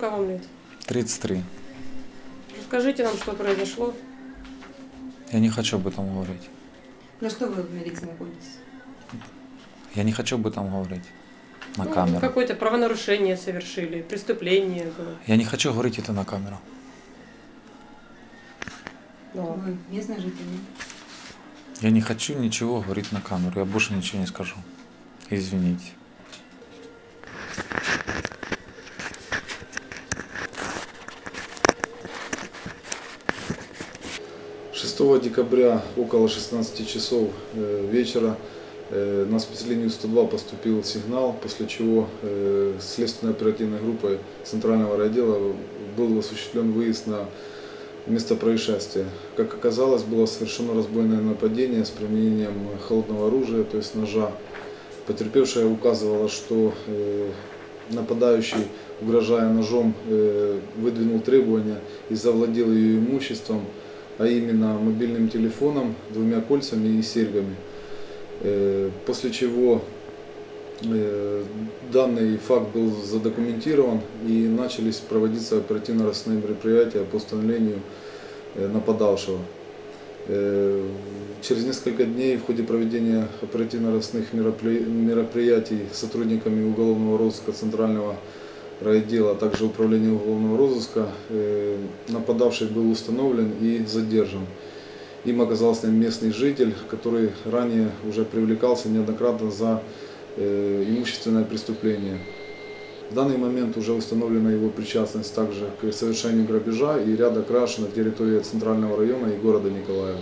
Сколько вам лет? 33. Расскажите нам, что произошло. Я не хочу об этом говорить. На что вы в милиции находитесь? Я не хочу об этом говорить на Ну, камеру. Какое-то правонарушение совершили, преступление было. Я не хочу говорить это на камеру. Ну, ладно. Вы местный житель? Я не хочу ничего говорить на камеру. Я больше ничего не скажу. Извините. Шестого декабря около 16 часов э, вечера э, на спецлинию 102 поступил сигнал, после чего э, следственной оперативной группой Центрального райотдела был осуществлен выезд на место происшествия. Как оказалось, было совершено разбойное нападение с применением холодного оружия, то есть ножа. Потерпевшая указывала, что нападающий, угрожая ножом, выдвинул требования и завладел ее имуществом, а именно мобильным телефоном, двумя кольцами и серьгами. Э, После чего э, данный факт был задокументирован и начались проводиться оперативно-розыскные мероприятия по установлению э, нападавшего. Через несколько дней в ходе проведения оперативно-розыскных меропри- мероприятий сотрудниками уголовного розыска Центрального райотдела, а также управления уголовного розыска, нападавший был установлен и задержан. Им оказался местный житель, который ранее уже привлекался неоднократно за э, имущественное преступление. В данный момент уже установлена его причастность также к совершению грабежа и ряда краж на территории Центрального района и города Николаева.